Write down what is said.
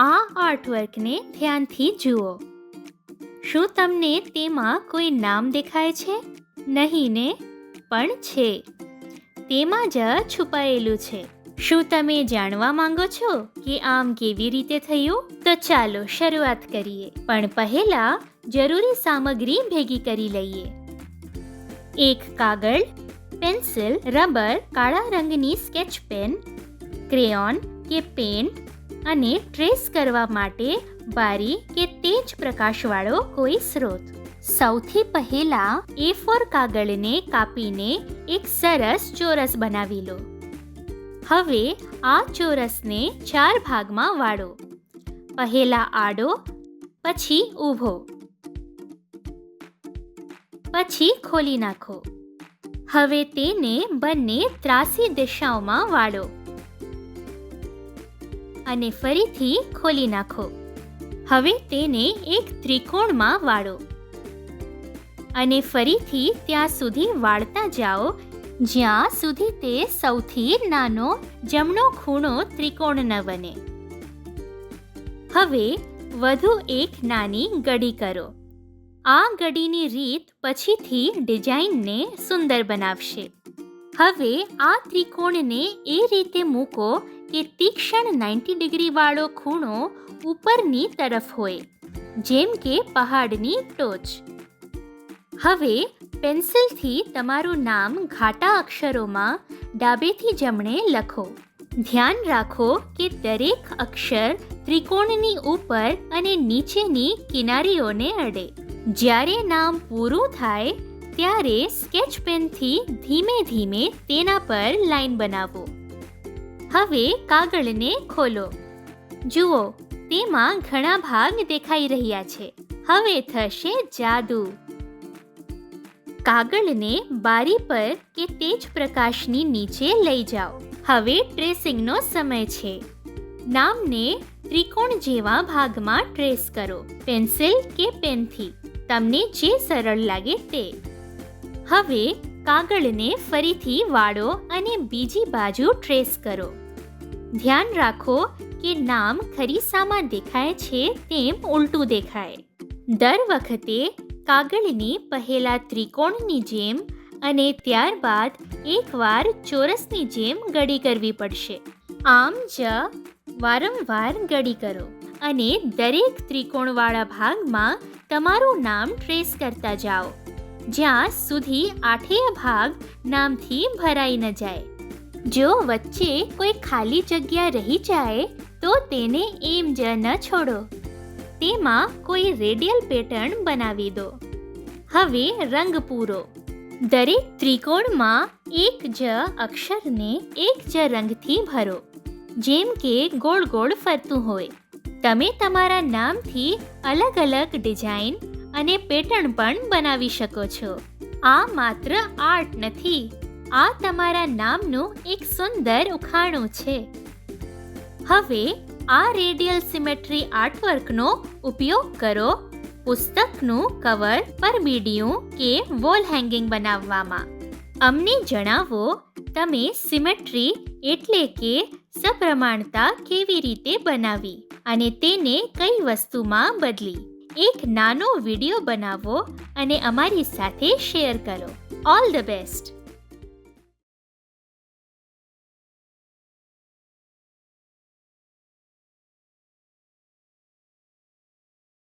આ આર્ટવર્કને ધ્યાનથી જુઓ. શું તમને તેમાં કોઈ નામ દેખાય છે? નહીં ને? પણ છે. તેમાં જ છુપાયેલું છે. શું તમે જાણવા માંગો છો કે આમ કેવી રીતે થયું? તો ચાલો શરૂઆત કરીએ. પણ પહેલા જરૂરી સામગ્રી ભેગી કરી લઈએ. એક કાગળ, પેન્સિલ, રબર, કાળા રંગની સ્કેચ પેન, ક્રેયોન કે પેન્ટ અને ટ્રેસ કરવા માટે બારી કે તેજ પ્રકાશવાળો કોઈ સ્રોત. સૌથી પહેલા એ ફોર કાગળને કાપીને એક સરસ ચોરસ બનાવી લો. હવે આ ચોરસને ચાર ભાગમાં વાળો. પહેલા આડો, પછી ઊભો. પછી ખોલી નાખો. હવે તેને બંને ત્રાસી દિશાઓમાં વાળો. અને ફરીથી ખોલી નાખો. હવે તેને એક ત્રિકોણમાં વાળો. અને ફરીથી ત્યાં સુધી વાળતા જાઓ, જ્યાં સુધી તે સૌથી નાનો જમણો ખૂણો ત્રિકોણ ન બને. હવે વધુ એક નાની ગડી કરો. આ ગડીની રીત પછીથી ડિઝાઇનને સુંદર બનાવશે. હવે આ ત્રિકોણને એ રીતે મૂકો કે તીક્ષ્ણ નાઇન્ટી ડિગ્રી વાળો ખૂણો ઉપરની તરફ હોય, જેમ કે પહાડની ટોચ. હવે, પેન્સિલથી તમારું નામ ઘાટા અક્ષરોમાં ડાબેથી જમણે લખો. ધ્યાન રાખો કે દરેક અક્ષર ત્રિકોણની ઉપર અને નીચેની કિનારીઓને અડે. જ્યારે નામ પૂરું થાય, ત્યારે સ્કેચ પેનથી ધીમે ધીમે તેના પર લાઈન બનાવો. હવે કાગળને ખોલો. જુઓ, તેમાં ઘણા ભાગ દેખાઈ રહ્યા છે. હવે થશે જાદુ. કાગળને બારી પર કે તેજ પ્રકાશની નીચે લઈ જાઓ. હવે ટ્રેસિંગનો સમય છે. નામને ત્રિકોણ જેવા ભાગમાં ટ્રેસ કરો, પેન્સિલ કે પેનથી. તમને જે સરળ લાગે તે. હવે કાગળને ફરીથી વાળો અને બીજી બાજુ ટ્રેસ કરો. ધ્યાન રાખો કે નામ ખરીસામાં દેખાય છે તેમ ઉલટું દેખાય. દર વખતે કાગળની પહેલા ત્રિકોણની જેમ અને ત્યારબાદ એકવાર ચોરસની જેમ ગડી કરવી પડશે. આમ જ વારંવાર ગડી કરો અને દરેક ત્રિકોણવાળા ભાગમાં તમારું નામ ટ્રેસ કરતા જાઓ. જ્યાં સુધી આઠેય ભાગ નામથી ભરાઈ ન જાય. જો વચ્ચે કોઈ ખાલી જગ્યા રહી જાય, તો તેને એમ જ ન છોડો. તેમાં કોઈ રેડિયલ પેટર્ન બનાવી દો. હવે રંગ પૂરો. દરેક ત્રિકોણમાં એક જ અક્ષરને એક જ રંગથી ભરો, જેમ કે ગોળ ગોળ ફરતું હોય. તમે તમારા નામથી અલગ અલગ ડિઝાઇન અને પેટર્ન પણ બનાવી શકો છો. આ માત્ર આર્ટ નથી. આ તમારા નામનું એક સુંદર ઉખાણું છે. હવે આ રેડિયલ સિમેટ્રી આર્ટવર્કનો ઉપયોગ કરો. પુસ્તકનું કવર પર બીડિયું કે વોલ હેંગિંગ બનાવવામાં. અમને જણાવો, તમે સિમેટ્રી એટલે કે સપ્રમાણતા કેવી રીતે બનાવી અને તેને કઈ વસ્તુમાં બદલી? એક નાનો વીડિયો બનાવો અને અમારી સાથે શેર કરો. All the best